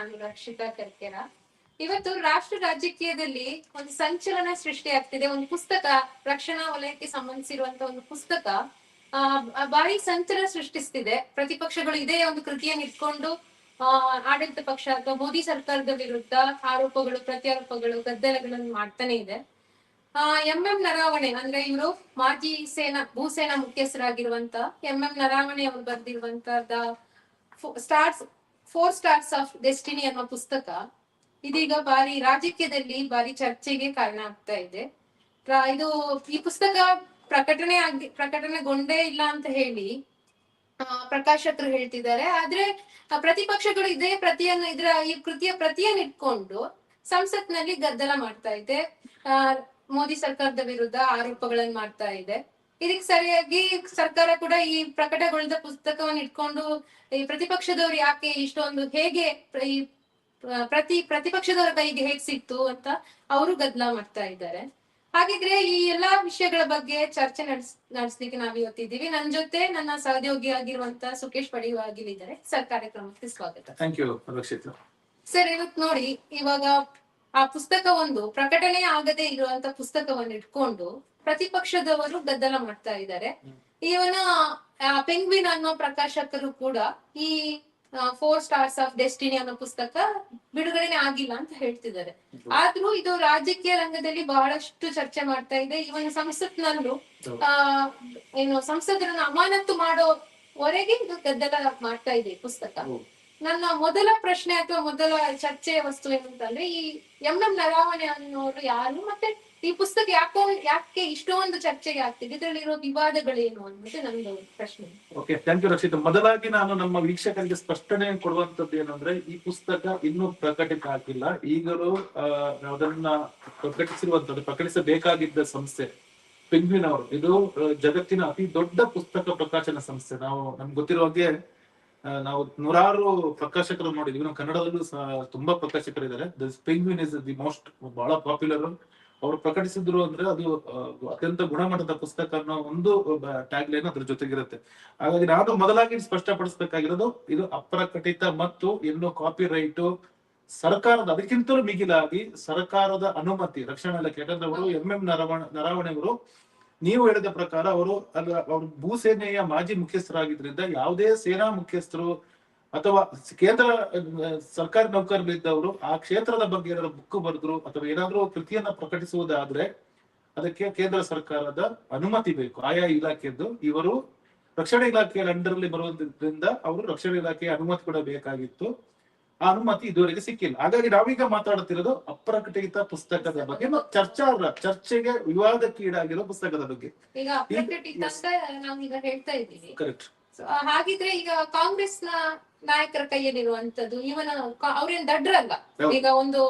ನಾನು ರಕ್ಷಿತಾ ಕರ್ಕೇರ ಇವತ್ತು ರಾಷ್ಟ್ರ ರಾಜಕೀಯದಲ್ಲಿ ಒಂದು ಸಂಚಲನ ಸೃಷ್ಟಿ ಆಗ್ತಿದೆ. ಒಂದು ಪುಸ್ತಕ, ರಕ್ಷಣಾ ವಲಯಕ್ಕೆ ಸಂಬಂಧಿಸಿರುವಂತ ಒಂದು ಪುಸ್ತಕ, ಆ ಭಾರಿ ಸಂಚಲನ ಸೃಷ್ಟಿಸ್ತಿದೆ. ಪ್ರತಿಪಕ್ಷಗಳು ಇದೇ ಒಂದು ಕೃತಿಯನ್ನು ಇಟ್ಕೊಂಡು ಆಡಳಿತ ಪಕ್ಷ ಅಥವಾ ಮೋದಿ ಸರ್ಕಾರದ ವಿರುದ್ಧ ಆರೋಪಗಳು, ಪ್ರತ್ಯಾರೋಪಗಳು, ಗದ್ದಲಗಳನ್ನು ಮಾಡ್ತಾನೆ ಇದೆ. ಆ, ಎಂ ಎಂ ನರಾವಣೆ, ಅಂದ್ರೆ ಇವರು ಮಾಜಿ ಸೇನಾ, ಭೂಸೇನಾ ಮುಖ್ಯಸ್ಥರಾಗಿರುವಂತ ಎಂ ಎಂ ನರಾವಣೆ ಅವರು ಬರೆದಿರುವಂತ the stars four stars of destiny ಅನ್ನೋ ಪುಸ್ತಕ ಇದೀಗ ಬಾರಿ ರಾಜಕೀಯದಲ್ಲಿ ಬಾರಿ ಚರ್ಚೆಗೆ ಕಾರಣ ಆಗ್ತಾ ಇದೆ. ಇದು ಈ ಪುಸ್ತಕ ಪ್ರಕಟಣೆ ಆಗಿ ಪ್ರಕಟಣೆಗೊಂಡೇ ಇಲ್ಲ ಅಂತ ಹೇಳಿ ಆ, ಪ್ರಕಾಶಕರು ಹೇಳ್ತಿದ್ದಾರೆ. ಆದ್ರೆ ಪ್ರತಿಪಕ್ಷಗಳು ಇದೇ ಪ್ರತಿಯನ್ನು ಇದ್ರ ಈ ಕೃತಿಯ ಪ್ರತಿಯನ್ನು ಇಟ್ಕೊಂಡು ಸಂಸತ್ನಲ್ಲಿ ಗದ್ದಲ ಮಾಡ್ತಾ ಇದೆ. ಮೋದಿ ಸರ್ಕಾರದ ವಿರುದ್ಧ ಆರೋಪಗಳನ್ನು ಮಾಡ್ತಾ ಇದೆ. ಇದಕ್ಕೆ ಸರಿಯಾಗಿ ಸರ್ಕಾರ ಕೂಡ ಈ ಪ್ರಕಟಗೊಳಿಸಿದ ಪುಸ್ತಕವನ್ನು ಇಟ್ಕೊಂಡು ಈ ಪ್ರತಿಪಕ್ಷದವ್ರು ಯಾಕೆ ಇಷ್ಟೊಂದು ಹೇಗೆ ಈ ಪ್ರತಿ ಪ್ರತಿಪಕ್ಷದವರ ಕೈಗೆ ಹೇಗ್ ಸಿಕ್ತು ಅಂತ ಅವರು ಗದ್ದಲ ಮಾಡ್ತಾ ಇದ್ದಾರೆ. ಹಾಗಿದ್ರೆ ಈ ಎಲ್ಲಾ ವಿಷಯಗಳ ಬಗ್ಗೆ ಚರ್ಚೆ ನಡೆಸ್ ನಡೆಸ್ಲಿಕ್ಕೆ ನಾವ್ ಇವತ್ತಿದ್ದೀವಿ ನನ್ನ ಜೊತೆ ನನ್ನ ಸಹೋದ್ಯೋಗಿ ಆಗಿರುವಂತ ಸುಖೇಶ್ ಪಡಿವಾಗಿದ್ದಾರೆ ಸರ್ ಕಾರ್ಯಕ್ರಮಕ್ಕೆ ಸ್ವಾಗತ. ಥ್ಯಾಂಕ್ ಯು ಸರ್ ಇವತ್ ನೋಡಿ ಇವಾಗ ಆ ಪುಸ್ತಕ ಒಂದು ಪ್ರಕಟಣೆ ಆಗದೆ ಇರುವಂತ ಪುಸ್ತಕವನ್ನು ಇಟ್ಕೊಂಡು ಪ್ರತಿಪಕ್ಷದವರು ಗದ್ದಲ ಮಾಡ್ತಾ ಇದ್ದಾರೆ. ಇವನ ಪೆಂಗ್ವಿನ್ ಅನ್ನೋ ಪ್ರಕಾಶಕರು ಕೂಡ ಈ ಫೋರ್ ಸ್ಟಾರ್ಸ್ ಆಫ್ ಡೆಸ್ಟಿನಿ ಅನ್ನೋ ಪುಸ್ತಕ ಬಿಡುಗಡೆನೆ ಆಗಿಲ್ಲ ಅಂತ ಹೇಳ್ತಿದ್ದಾರೆ. ಆದ್ರೂ ಇದು ರಾಜಕೀಯ ರಂಗದಲ್ಲಿ ಬಹಳಷ್ಟು ಚರ್ಚೆ ಮಾಡ್ತಾ ಇದೆ. ಇವನ ಸಂಸತ್ನಲ್ಲೂ ಆ ಏನು ಸಂಸದರನ್ನು ಅಮಾನತ್ತು ಮಾಡೋವರೆಗೆ ಇದು ಗದ್ದಲ ಮಾಡ್ತಾ ಇದೆ ಪುಸ್ತಕ. ನನ್ನ ಮೊದಲ ಪ್ರಶ್ನೆ ಅಥವಾ ಮೊದಲ ಚರ್ಚೆಯ ವಸ್ತು ಏನಂತಂದ್ರೆ ಈ ಎಂ ಎಂ ನರಾವಣೆ ಅನ್ನೋರು ಯಾರು ಮತ್ತೆ ಈ ಪುಸ್ತಕ ಯಾಕೋ, ಯಾಕೆ ಇಷ್ಟೊಂದು ಚರ್ಚೆಗೆ ಆಗ್ತಿದೆ? ಇದರಲ್ಲಿರೋ ವಿವಾದಗಳೇನು ಅನ್ನೋದು ನಮ್ದು ಪ್ರಶ್ನೆ. ಓಕೆ ಮೊದಲಾಗಿ ನಾನು ನಮ್ಮ ವೀಕ್ಷಕರಿಗೆ ಸ್ಪಷ್ಟನೆ ಕೊಡುವಂತದ್ದು ಏನಂದ್ರೆ, ಈ ಪುಸ್ತಕ ಇನ್ನೂ ಪ್ರಕಟಿತ ಆಗಿಲ್ಲ. ಈಗಲೂ ಅದನ್ನ ಪ್ರಕಟಿಸಿರುವಂತದ್ದು ಪ್ರಕಟಿಸಬೇಕಾಗಿದ್ದ ಸಂಸ್ಥೆ ಪೆಂಗ್ವಿನ್ ಅವರು ಇದು ಜಗತ್ತಿನ ಅತಿ ದೊಡ್ಡ ಪುಸ್ತಕ ಪ್ರಕಾಶನ ಸಂಸ್ಥೆ. ನಾವು, ನಮ್ಗೆ ಗೊತ್ತಿರೋ ಹಾಗೆ ನಾವು ನೂರಾರು ಪ್ರಕಾಶಕರು ನೋಡಿದ್ವಿ ನಾವು ಕನ್ನಡದಲ್ಲೂ ತುಂಬಾ ಪ್ರಕಾಶಕರಿದ್ದಾರೆ. ಪಿಂಗ್ವಿನ್ ಇಸ್ ದಿ ಮೋಸ್ಟ್ ಬಹಳ ಪಾಪ್ಯುಲರ್ ಅವರು ಪ್ರಕಟಿಸಿದ್ರು ಅಂದ್ರೆ ಅದು ಅತ್ಯಂತ ಗುಣಮಟ್ಟದ ಪುಸ್ತಕ ಅನ್ನೋ ಒಂದು ಟ್ಯಾಗ್ ಲೈನ್ ಅದ್ರ ಜೊತೆಗಿರುತ್ತೆ. ಹಾಗಾಗಿ ನಾನು ಮೊದಲಾಗಿ ಸ್ಪಷ್ಟಪಡಿಸಬೇಕಾಗಿರೋದು, ಇದು ಅಪ್ರಕಟಿತ ಮತ್ತು ಇನ್ನು ಕಾಪಿ ರೈಟು ಸರ್ಕಾರದ, ಅದಕ್ಕಿಂತಲೂ ಮಿಗಿಲಾಗಿ ಸರ್ಕಾರದ ಅನುಮತಿ, ರಕ್ಷಣಾ ಇಲಾಖೆ, ಯಾಕಂದ್ರೆ ಅವರು ಎಂ ಎಂ ನರವಣ, ನರವಣೆಯವರು, ನೀವು ಹೇಳಿದ ಪ್ರಕಾರ ಅವರು, ಅಲ್ಲ, ಅವರು ಭೂಸೇನೆಯ ಮಾಜಿ ಮುಖ್ಯಸ್ಥರಾಗಿದ್ರಿಂದ ಯಾವುದೇ ಸೇನಾ ಮುಖ್ಯಸ್ಥರು ಅಥವಾ ಕೇಂದ್ರ ಸರ್ಕಾರಿ ನೌಕರರಿದ್ದವರು ಆ ಕ್ಷೇತ್ರದ ಬಗ್ಗೆ ಏನಾದ್ರು ಬುಕ್ ಬರೆದ್ರು ಅಥವಾ ಏನಾದ್ರು ಕೃತಿಯನ್ನ ಪ್ರಕಟಿಸುವುದಾದ್ರೆ ಅದಕ್ಕೆ ಕೇಂದ್ರ ಸರ್ಕಾರದ ಅನುಮತಿ ಬೇಕು ಆಯಾ ಇಲಾಖೆಯದ್ದು ಇವರು ರಕ್ಷಣಾ ಇಲಾಖೆಯ ಅಂಡರ್ ಅಲ್ಲಿ ಬರುವುದರಿಂದ ಅವರು ರಕ್ಷಣಾ ಇಲಾಖೆಯ ಅನುಮತಿ ಕೂಡ ಬೇಕಾಗಿತ್ತು. ಆ ಅನುಮತಿ ಇದುವರೆಗೆ ಸಿಕ್ಕಿಲ್ಲ. ಹಾಗಾಗಿ ನಾವೀಗ ಮಾತಾಡುತ್ತಿರೋದು ಅಪ್ರಕಟಿತ ಪುಸ್ತಕದ ಬಗ್ಗೆ. ಚರ್ಚಾ ಚರ್ಚೆಗೆ ವಿವಾದಕ್ಕೀಡಾಗಿರೋ ಪುಸ್ತಕದ ಬಗ್ಗೆ. ಕರೆಕ್ಟ್ ಹಾಗಿದ್ರೆ ಈಗ ಕಾಂಗ್ರೆಸ್ನ ನಾಯಕರ ಕೈಯಲ್ಲಿರುವಂತದ್ದು ಇವನ ಅವ್ರೇನ್ ದಡ್ರಲ್ಲ. ಈಗ ಒಂದು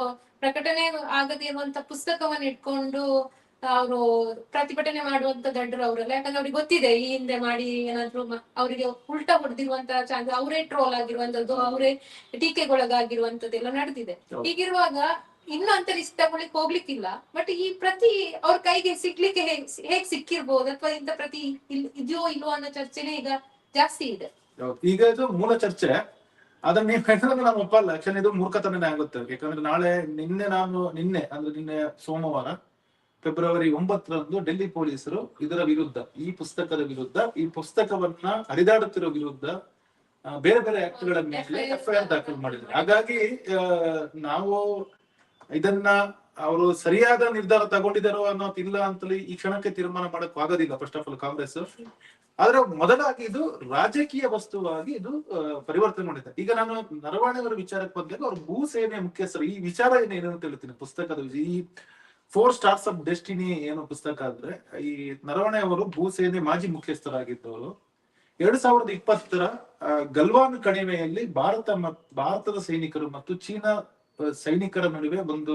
ಪ್ರಕಟಣೆ ಆಗದೆ ಇರುವಂತ ಪುಸ್ತಕವನ್ನ ಇಟ್ಕೊಂಡು ಅವರು ಪ್ರತಿಭಟನೆ ಮಾಡುವಂತ ದಡ್ರು ಅವರಲ್ಲ ಯಾಕಂದ್ರೆ ಅವ್ರಿಗೆ ಗೊತ್ತಿದೆ ಈ ಹಿಂದೆ ಮಾಡಿ ಏನಾದ್ರು ಅವರಿಗೆ ಉಲ್ಟಾ ಹೊಡೆದಿರುವಂತ ಚಾನ್ಸ್ ಅವರೇ ಟ್ರೋಲ್ ಆಗಿರುವಂತದ್ದು ಅವರೇ ಟೀಕೆಗೊಳಗಾಗಿರುವಂತದ್ದೆಲ್ಲ ನಡೆದಿದೆ. ಹೀಗಿರುವಾಗ ಇನ್ನು ಅಂತ ತಗೊಳ್ಳಿಕ್ ಹೋಗ್ಲಿಕ್ಕಿಲ್ಲ ಬಟ್ ಈ ಪ್ರತಿ ಅವ್ರ ಕೈಗೆ ಸಿಗ್ಲಿಕ್ಕೆ ಹೇಗ್ ಹೇಗ್ ಸಿಕ್ಕಿರ್ಬೋದು ಅಥವಾ ಇಂಥ ಪ್ರತಿ ಇಲ್- ಇದೆಯೋ ಇಲ್ವೋ ಅನ್ನೋ ಚರ್ಚೆನೆ ಈಗ ಜಾಸ್ತಿ ಇದೆ. ಈಗ ಇದು ಮೂಲ ಚರ್ಚೆ. ಅದನ್ನ ನೀವು ಹೇಳಿದ್ರೆ ನಾನು ಒಪ್ಪಲ್ಲ. ಯಾಕಂದ್ರೆ ಇದು ಮೂರ್ಖತನನೇ ಆಗುತ್ತೆ. ಯಾಕಂದ್ರೆ ನಾಳೆ ನಿನ್ನೆ ನಾನು ನಿನ್ನೆ ಅಂದ್ರೆ ನಿನ್ನೆ ಸೋಮವಾರ ಫೆಬ್ರವರಿ ಒಂಬತ್ತರಂದು ಡೆಲ್ಲಿ ಪೊಲೀಸರು ಇದರ ವಿರುದ್ಧ ಈ ಪುಸ್ತಕದ ವಿರುದ್ಧ ಈ ಪುಸ್ತಕವನ್ನ ಹರಿದಾಡುತ್ತಿರೋ ವಿರುದ್ಧ ಬೇರೆ ಬೇರೆ ಆಕ್ಟ್ಗಳ ಮೇಲೆ ಎಫ್ಐಆರ್ ದಾಖಲು ಮಾಡಿದ್ರು. ಹಾಗಾಗಿ ನಾವು ಇದನ್ನ ಅವರು ಸರಿಯಾದ ನಿರ್ಧಾರ ತಗೊಂಡಿದ್ದಾರೋ ಅನ್ನೋದು ಇಲ್ಲ ಅಂತಲೇ ಈ ಕ್ಷಣಕ್ಕೆ ತೀರ್ಮಾನ ಮಾಡಕ್ ಆಗೋದಿಲ್ಲ ಫಸ್ಟ್ ಆಫ್ ಆಲ್ ಕಾಂಗ್ರೆಸ್. ಆದ್ರೆ ಮೊದಲಾಗಿ ಇದು ರಾಜಕೀಯ ವಸ್ತುವಾಗಿ ಇದು ಪರಿವರ್ತನೆ ಮಾಡಿದೆ ಈಗ ನಾನು ನರವಾಣೆಯವರ ವಿಚಾರಕ್ಕೆ ಬಂದಾಗ ಅವ್ರು ಭೂಸೇನೆ ಮುಖ್ಯಸ್ಥರು. ಈ ವಿಚಾರ ಏನೇನು ಅಂತ ಹೇಳ್ತೀನಿ ಪುಸ್ತಕದ. ಈ ಫೋರ್ ಸ್ಟಾರ್ಸ್ ಆಫ್ ಡೆಸ್ಟಿನಿ ಏನೋ ಪುಸ್ತಕ ಅಂದ್ರೆ, ಈ ನರವಣೆ ಅವರು ಭೂಸೇನೆ ಮಾಜಿ ಮುಖ್ಯಸ್ಥರಾಗಿದ್ದವರು. ಎರಡ್ ಸಾವಿರದ ಇಪ್ಪತ್ತರ ಗಲ್ವಾನ್ ಕಣಿವೆಯಲ್ಲಿ ಭಾರತ ಭಾರತದ ಸೈನಿಕರು ಮತ್ತು ಚೀನಾ ಸೈನಿಕರ ನಡುವೆ ಒಂದು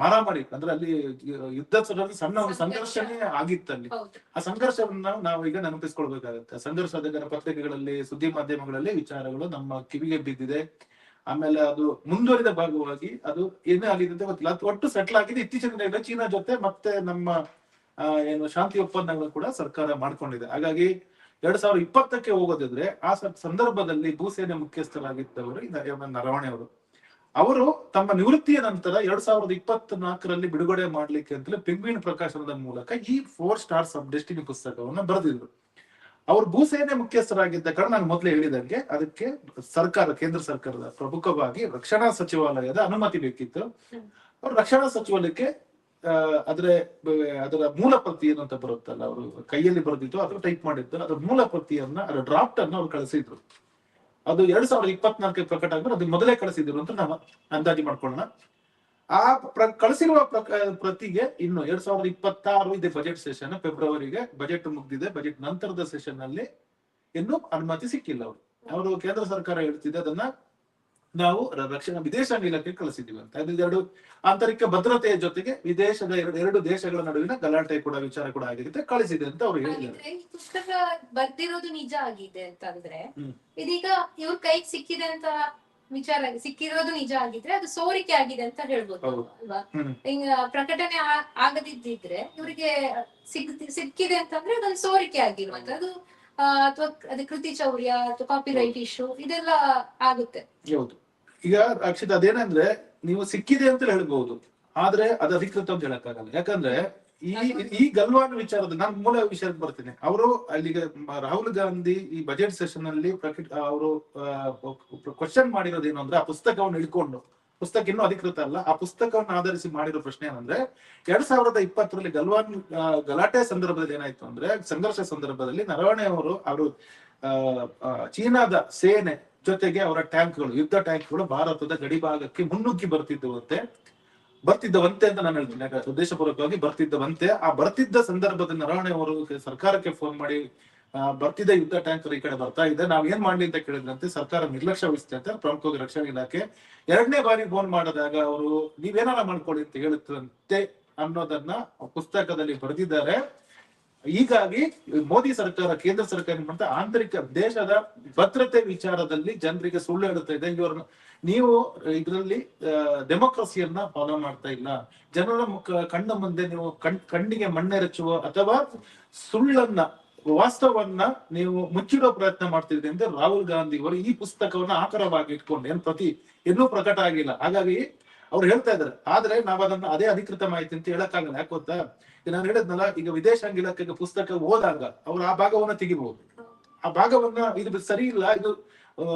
ಮಾರಾಮಾರಿ ಅಂದ್ರೆ ಅಲ್ಲಿ ಯುದ್ಧ ಸಣ್ಣ ಒಂದು ಸಂಘರ್ಷನೇ ಆಗಿತ್ತು ಅಲ್ಲಿ ಆ ಸಂಘರ್ಷವನ್ನ ನಾವು ಈಗ ನೆನಪಿಸ್ಕೊಳ್ಬೇಕಾಗತ್ತೆ. ಸಂಘರ್ಷದ ಪತ್ರಿಕೆಗಳಲ್ಲಿ ಸುದ್ದಿ ಮಾಧ್ಯಮಗಳಲ್ಲಿ ವಿಚಾರಗಳು ನಮ್ಮ ಕಿವಿಗೆ ಬಿದ್ದಿದೆ. ಆಮೇಲೆ ಅದು ಮುಂದುವರಿದ ಭಾಗವಾಗಿ ಅದು ಏನೇ ಆಗಿದೆ ಅಂತ ಗೊತ್ತಿಲ್ಲ. ಅದು ಒಟ್ಟು ಸೆಟ್ಲ್ ಆಗಿದೆ. ಇತ್ತೀಚಿನ ದಿನಗಳ ಚೀನಾ ಜೊತೆ ಮತ್ತೆ ನಮ್ಮ ಏನು ಶಾಂತಿ ಒಪ್ಪಂದಗಳು ಕೂಡ ಸರ್ಕಾರ ಮಾಡ್ಕೊಂಡಿದೆ. ಹಾಗಾಗಿ ಎರಡ್ ಸಾವಿರದ ಇಪ್ಪತ್ತಕ್ಕೆ ಹೋಗೋದಿದ್ರೆ ಆ ಸಂದರ್ಭದಲ್ಲಿ ಭೂಸೇನೆ ಮುಖ್ಯಸ್ಥರಾಗಿದ್ದವರು ನರವಣೆ ಅವರು ಅವರು ತಮ್ಮ ನಿವೃತ್ತಿಯ ನಂತರ ಎರಡ್ ಸಾವಿರದ ಇಪ್ಪತ್ತ್ ನಾಲ್ಕರಲ್ಲಿ ಬಿಡುಗಡೆ ಮಾಡ್ಲಿಕ್ಕೆ ಅಂತಲೇ ಪಿಂಗ್ವಿನ್ ಪ್ರಕಾಶನದ ಮೂಲಕ ಈ ಫೋರ್ ಸ್ಟಾರ್ಸ್ ಆಫ್ ಡೆಸ್ಟಿನಿ ಪುಸ್ತಕವನ್ನ ಬರೆದಿದ್ರು. ಅವರು ಭೂಸೇನೆ ಮುಖ್ಯಸ್ಥರಾಗಿದ್ದ ಕಾರಣ ನಾನು ಮೊದಲೇ ಹೇಳಿದಂಗೆ ಅದಕ್ಕೆ ಸರ್ಕಾರ, ಕೇಂದ್ರ ಸರ್ಕಾರದ ಪ್ರಮುಖವಾಗಿ ರಕ್ಷಣಾ ಸಚಿವಾಲಯದ ಅನುಮತಿ ಬೇಕಿತ್ತು. ಅವ್ರು ರಕ್ಷಣಾ ಸಚಿವಾಲಯಕ್ಕೆ ಅದರ ಅದರ ಮೂಲ ಪ್ರತಿ ಏನು ಅಂತ ಬರುತ್ತಲ್ಲ, ಅವರು ಕೈಯಲ್ಲಿ ಬರೆದಿದ್ದು ಅಥವಾ ಟೈಪ್ ಮಾಡಿದ್ದು, ಅದರ ಮೂಲ ಪ್ರತಿಯನ್ನ ಅದರ ಡ್ರಾಫ್ಟ್ ಅನ್ನು ಅವ್ರು ಕಳಿಸಿದ್ರು. ಅದು ಎರಡ್ ಸಾವಿರದ ಇಪ್ಪತ್ನಾಲ್ಕಕ್ಕೆ ಪ್ರಕಟ ಆದ್ಮೇಲೆ ಅದು ಮೊದಲೇ ಕಳಿಸಿದ್ರು ಅಂತ ನಾವು ಅಂದಾಜು ಮಾಡ್ಕೊಳ್ಳೋಣ. ಆ ಪ್ರ- ಕಳಿಸಿರುವ ಪ್ರತಿಗೆ ಇನ್ನು ಎರಡ್ ಸಾವಿರದ ಇಪ್ಪತ್ತಾರು ಇದೆ ಬಜೆಟ್ ಸೆಷನ್ ಫೆಬ್ರವರಿಗೆ ಬಜೆಟ್ ಮುಗ್ದಿದೆ. ಬಜೆಟ್ ನಂತರದ ಸೆಷನ್ ಅಲ್ಲಿ ಇನ್ನೂ ಅನುಮತಿ ಸಿಕ್ಕಿಲ್ಲ ಅವರು. ಅವರು ಕೇಂದ್ರ ಸರ್ಕಾರ ಹೇಳ್ತಿದೆ ಅದನ್ನ ನಾವು ರಕ್ಷಣಾ ವಿದೇಶಾಂಗ ಇಲಾಖೆ ಕಳಿಸಿದ್ದೀವಿ ಅಂತ. ಎರಡು ಆಂತರಿಕ ಭದ್ರತೆಯ ಜೊತೆಗೆ ವಿದೇಶದ ಎರಡು ಎರಡು ದೇಶಗಳ ನಡುವಿನ ಗಲಾಟೆ ಕೂಡ ವಿಚಾರ ಕೂಡ ಆಗಿದೆ ಕಳಿಸಿದೆ ಅಂತ ಅವ್ರು ಹೇಳಿದ್ದಾರೆ. ಪುಸ್ತಕ ಬರ್ದಿರೋದು ನಿಜ ಆಗಿದೆ ಅಂತಂದ್ರೆ. ಇದೀಗ ಇವ್ರ ಕೈಗೆ ಸಿಕ್ಕಿದೆ ಅಂತ ವಿಚಾರ ಸಿಕ್ಕಿರೋದು ನಿಜ ಆಗಿದ್ರೆ ಅದು ಸೋರಿಕೆ ಆಗಿದೆ ಅಂತ ಹೇಳ್ಬೋದು ಅಲ್ವಾ? ಹಿಂಗ ಪ್ರಕಟಣೆ ಆಗದಿದ್ದಿದ್ರೆ ಇವರಿಗೆ ಸಿಗ್ ಸಿಕ್ಕಿದೆ ಅಂತಂದ್ರೆ ಅದೊಂದು ಸೋರಿಕೆ ಆಗಿರುವಂತದ್ದು ಅಥವಾ ಅದು ಕೃತಿ ಚೌರ್ಯ ಅಥವಾ ಕಾಪಿ ರೈಟ್ ಇಶ್ಯೂ ಇದೆಲ್ಲ ಆಗುತ್ತೆ. ಹೌದು. ಈಗ ರಕ್ಷಿತ್, ಅದೇನಂದ್ರೆ ನೀವು ಸಿಕ್ಕಿದೆ ಅಂತ ಹೇಳ್ಬಹುದು ಆದ್ರೆ ಅದು ಅಧಿಕೃತ ಅಂತ ಹೇಳಕ್ಕಾಗಲ್ಲ. ಯಾಕಂದ್ರೆ ಈ ಈ ಗಲ್ವಾನ್ ವಿಚಾರದ, ನಾನು ಮೂಲ ವಿಷಯಕ್ಕೆ ಬರ್ತೇನೆ. ಅವರು ಅಲ್ಲಿಗೆ ರಾಹುಲ್ ಗಾಂಧಿ ಈ ಬಜೆಟ್ ಸೆಷನ್ ಅಲ್ಲಿ ಪ್ರಕಟ ಅವರು ಕ್ವಶನ್ ಮಾಡಿರೋದು ಏನು ಅಂದ್ರೆ ಆ ಪುಸ್ತಕವನ್ನು ಹಿಡ್ಕೊಂಡು ಪುಸ್ತಕ ಇನ್ನೂ ಅಧಿಕೃತ ಅಲ್ಲ, ಆ ಪುಸ್ತಕವನ್ನು ಆಧರಿಸಿ ಮಾಡಿರೋ ಪ್ರಶ್ನೆ ಏನಂದ್ರೆ, ಎರಡ್ ಸಾವಿರದ ಇಪ್ಪತ್ತರಲ್ಲಿ ಗಲ್ವಾನ್ ಗಲಾಟೆ ಸಂದರ್ಭದಲ್ಲಿ ಏನಾಯ್ತು ಅಂದ್ರೆ, ಸಂಘರ್ಷ ಸಂದರ್ಭದಲ್ಲಿ ನರವಣೆ ಅವರು ಅವರು ಚೀನಾದ ಸೇನೆ ಜೊತೆಗೆ ಅವರ ಟ್ಯಾಂಕ್ಗಳು, ಯುದ್ಧ ಟ್ಯಾಂಕ್ಗಳು ಭಾರತದ ಗಡಿಭಾಗಕ್ಕೆ ಮುನ್ನುಗ್ಗಿ ಬರ್ತಿದ್ದವಂತೆ. ಬರ್ತಿದ್ದವಂತೆ ಅಂತ ನಾನು ಹೇಳ್ತೀನಿ. ಯಾಕಂದ್ರೆ ಉದ್ದೇಶಪೂರ್ವಕವಾಗಿ ಬರ್ತಿದ್ದವಂತೆ. ಆ ಬರ್ತಿದ್ದ ಸಂದರ್ಭದಲ್ಲಿ ನರವಣೆ ಅವರು ಸರ್ಕಾರಕ್ಕೆ ಫೋನ್ ಮಾಡಿ ಬರ್ತಿದ್ದ ಯುದ್ಧ ಟ್ಯಾಂಕ್ ಈ ಕಡೆ ಬರ್ತಾ ಇದೆ. ನಾವ್ ಏನ್ ಮಾಡ್ಲಿ ಅಂತ ಕೇಳಿದ್ರಂತೆ, ಸರ್ಕಾರ ನಿರ್ಲಕ್ಷ್ಯ ವಹಿಸುತ್ತೆ ಅಂತ ಪ್ರಮುಖವಾಗಿ ರಕ್ಷಣಾ ಇಲಾಖೆ. ಎರಡನೇ ಬಾರಿ ಫೋನ್ ಮಾಡಿದಾಗ ಅವರು, ನೀವೇನಾರ ಮಾಡ್ಕೊಳ್ಳಿ ಅಂತ ಹೇಳುತ್ತಂತೆ ಅನ್ನೋದನ್ನ ಪುಸ್ತಕದಲ್ಲಿ ಬರೆದಿದ್ದಾರೆ. ಹೀಗಾಗಿ ಮೋದಿ ಸರ್ಕಾರ, ಕೇಂದ್ರ ಸರ್ಕಾರ ಮಾಡ್ತಾ, ಆಂತರಿಕ ದೇಶದ ಭದ್ರತೆ ವಿಚಾರದಲ್ಲಿ ಜನರಿಗೆ ಸುಳ್ಳು ಹೇಳುತ್ತಾ ಇದೆ. ಇವ್ರನ್ನ ನೀವು ಇದರಲ್ಲಿ ಡೆಮೋಕ್ರಸಿಯನ್ನ ಫಾಲೋ ಮಾಡ್ತಾ ಇಲ್ಲ. ಜನರ ಮುಖ, ಕಣ್ಣ ಮುಂದೆ ನೀವು ಕಣ್, ಕಣ್ಣಿಗೆ ಮಣ್ಣೆರಚುವ ಅಥವಾ ಸುಳ್ಳನ್ನ, ವಾಸ್ತವನ್ನ ನೀವು ಮುಚ್ಚಿಡೋ ಪ್ರಯತ್ನ ಮಾಡ್ತಿದ್ರಿ ಅಂತ ರಾಹುಲ್ ಗಾಂಧಿ ಅವರು ಈ ಪುಸ್ತಕವನ್ನ ಆಕರವಾಗಿ ಇಟ್ಕೊಂಡು, ಏನ್ ಪ್ರತಿ, ಇನ್ನೂ ಪ್ರಕಟ ಆಗಿಲ್ಲ. ಹಾಗಾಗಿ ಅವ್ರು ಹೇಳ್ತಾ ಇದಾರೆ ಆದ್ರೆ ನಾವ್ ಅದನ್ನ ಅದೇ ಅಧಿಕೃತ ಮಾಹಿತಿ ಅಂತ ಹೇಳಕ್ಕಾಗಲ್ಲ. ಯಾಕೆ ಗೊತ್ತಾ? ನಾನು ಹೇಳಿದ್ನಲ್ಲ, ಈಗ ವಿದೇಶಾಂಗ ಇಲಾಖೆಗೆ ಪುಸ್ತಕ ಓದಾಗ ಅವ್ರು ಆ ಭಾಗವನ್ನ ತೆಗಿಬಹುದು. ಆ ಭಾಗವನ್ನ ಇದು ಸರಿ ಇಲ್ಲ, ಇದು